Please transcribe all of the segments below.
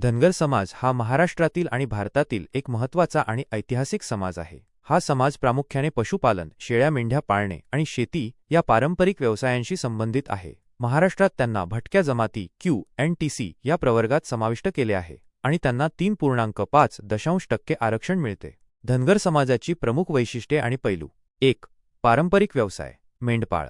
धनगर समाज हा महाराष्ट्रातील आणि भारतातील एक महत्त्वाचा आणि ऐतिहासिक समाज आहे. हा समाज प्रामुख्याने पशुपालन शेळ्या मेंढ्या पाळणे आणि शेती या पारंपरिक व्यवसायांशी संबंधित आहे. महाराष्ट्रात त्यांना भटक्या जमाती क्यू एन टी सी या प्रवर्गात समाविष्ट केले आहे आणि त्यांना तीन पूर्णांक पाच दशांश टक्के आरक्षण मिळते. धनगर समाजाची प्रमुख वैशिष्ट्ये आणि पैलू. एक पारंपरिक व्यवसाय मेंढपाळ.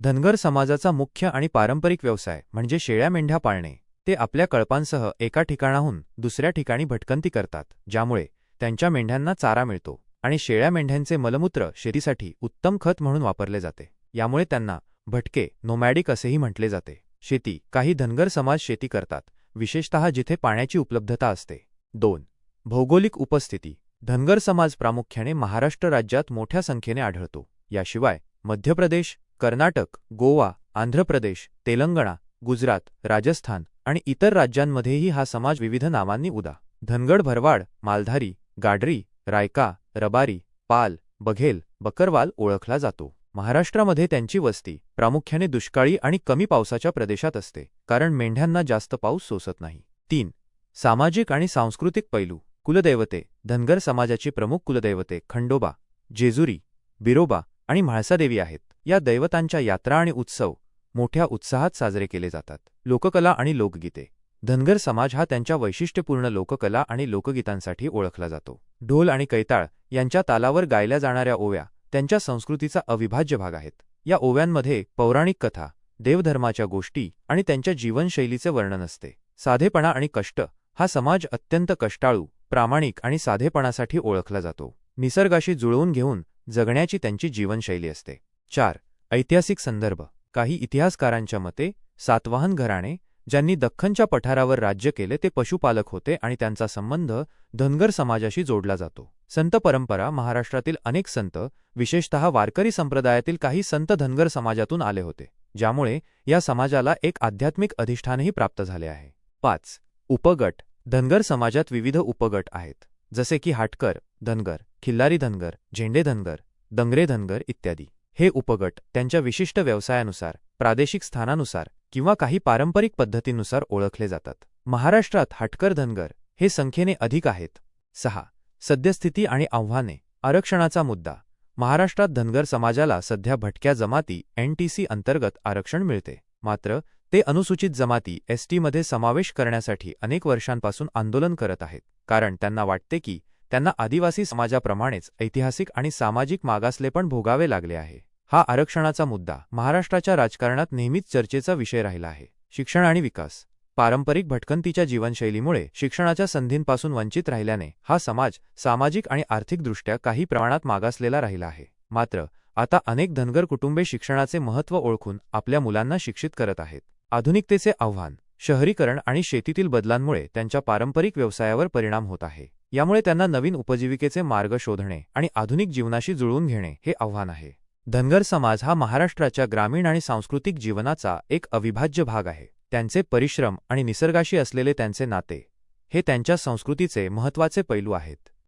धनगर समाजाचा मुख्य आणि पारंपरिक व्यवसाय म्हणजे शेळ्या मेंढ्या पाळणे. ते आपल्या कळपांसह एका ठिकाणाहून दुसऱ्या ठिकाणी भटकंती करतात ज्यामुळे त्यांच्या मेंढ्यांना चारा मिळतो आणि शेळ्या मेंढ्यांचे मलमूत्र शेतीसाठी उत्तम खत म्हणून वापरले जाते. यामुळे त्यांना भटके नोमॅडिक असेही म्हटले जाते. शेती काही धनगर समाज शेती करतात विशेषतः जिथे पाण्याची उपलब्धता असते. दोन भौगोलिक उपस्थिती. धनगर समाज प्रामुख्याने महाराष्ट्र राज्यात मोठ्या संख्येने आढळतो. याशिवाय मध्य प्रदेश कर्नाटक गोवा आंध्र प्रदेश तेलंगणा गुजरात राजस्थान आणि इतर राज्यांमध्येही हा समाज विविध नावांनी उदा. धनगड भरवाड मालधारी गाडरी रायका रबारी पाल बघेल बकरवाल ओळखला जातो. महाराष्ट्रामध्ये त्यांची वस्ती प्रामुख्याने दुष्काळी आणि कमी पावसाच्या प्रदेशात असते कारण मेंढ्यांना जास्त पाऊस सोसत नाही. तीन. सामाजिक आणि सांस्कृतिक पैलू. कुलदैवते. धनगर समाजाची प्रमुख कुलदैवते खंडोबा जेजुरी बिरोबा आणि म्हाळसादेवी आहेत. या दैवतांच्या यात्रा आणि उत्सव मोठ्या उत्साहात साजरे केले जातात. लोककला आणि लोकगीते. धनगर समाज हा त्यांच्या वैशिष्ट्यपूर्ण लोककला आणि लोकगीतांसाठी ओळखला जातो. ढोल आणि कैताळ यांच्या तालावर गायल्या जाणाऱ्या ओव्या त्यांच्या संस्कृतीचा अविभाज्य भाग आहेत. या ओव्यांमध्ये पौराणिक कथा देवधर्माच्या गोष्टी आणि त्यांच्या जीवनशैलीचे वर्णन असते. साधेपणा आणि कष्ट हा समाज अत्यंत कष्टाळू प्रामाणिक आणि साधेपणासाठी ओळखला जातो. निसर्गाशी जुळवून घेऊन जगण्याची त्यांची जीवनशैली असते. चार ऐतिहासिक संदर्भ. काही इतिहासकारांच्या मते सातवाहन घराणे ज्यांनी दख्खनच्या पठारावर राज्य केले ते पशुपालक होते आणि त्यांचा संबंध धनगर समाजाशी जोडला जातो. संत परंपरा महाराष्ट्रातील अनेक संत विशेषतः वारकरी संप्रदायातील काही संत धनगर समाजातून आले होते ज्यामुळे या समाजाला एक आध्यात्मिक अधिष्ठानही प्राप्त झाले आहे. पाच. उपगट. धनगर समाजात विविध उपगट आहेत जसे की हाटकर धनगर खिल्लारी धनगर झेंडे धनगर दंगरे धनगर इत्यादी. हे उपगट त्यांच्या विशिष्ट व्यवसायानुसार प्रादेशिक स्थानानुसार किंवा काही पारंपरिक पद्धतीनुसार ओळखले जातात. महाराष्ट्रात हाटकर धनगर हे संख्येने अधिक आहेत. सहा. सद्यस्थिती आणि आव्हाने. आरक्षणाचा मुद्दा. महाराष्ट्रात धनगर समाजाला सध्या भटक्या जमाती एनटीसी अंतर्गत आरक्षण मिळते. मात्र ते अनुसूचित जमाती एसटीमध्ये समावेश करण्यासाठी अनेक वर्षांपासून आंदोलन करत आहेत. कारण त्यांना वाटते की त्यांना आदिवासी समाजाप्रमाणेच ऐतिहासिक आणि सामाजिक मागासलेपण भोगावे लागले आहे. हा आरक्षणाचा मुद्दा महाराष्ट्राच्या राजकारणात नेहमीच चर्चेचा विषय राहिला आहे. शिक्षण आणि विकास. पारंपरिक भटकंतीच्या जीवनशैलीमुळे शिक्षणाच्या संधींपासून वंचित राहिल्याने हा समाज सामाजिक आणि आर्थिकदृष्ट्या काही प्रमाणात मागासलेला राहिला आहे. मात्र आता अनेक धनगर कुटुंबे शिक्षणाचे महत्त्व ओळखून आपल्या मुलांना शिक्षित करत आहेत. आधुनिकतेचे आव्हान शहरीकरण आणि शेतीतील बदलांमुळे त्यांच्या पारंपरिक व्यवसायावर परिणाम होत आहे. यामुळे त्यांना नवीन उपजीविकेचे मार्ग शोधणे आणि आधुनिक जीवनाशी जुळवून घेणे हे आव्हान आहे. धनगर समाज हा महाराष्ट्राच्या ग्रामीण आणि सांस्कृतिक जीवनाचा एक अविभाज्य भाग आहे. त्यांचे परिश्रम आणि निसर्गाशी असलेले त्यांचे नाते हे त्यांच्या संस्कृतीचे महत्त्वाचे पैलू आहेत.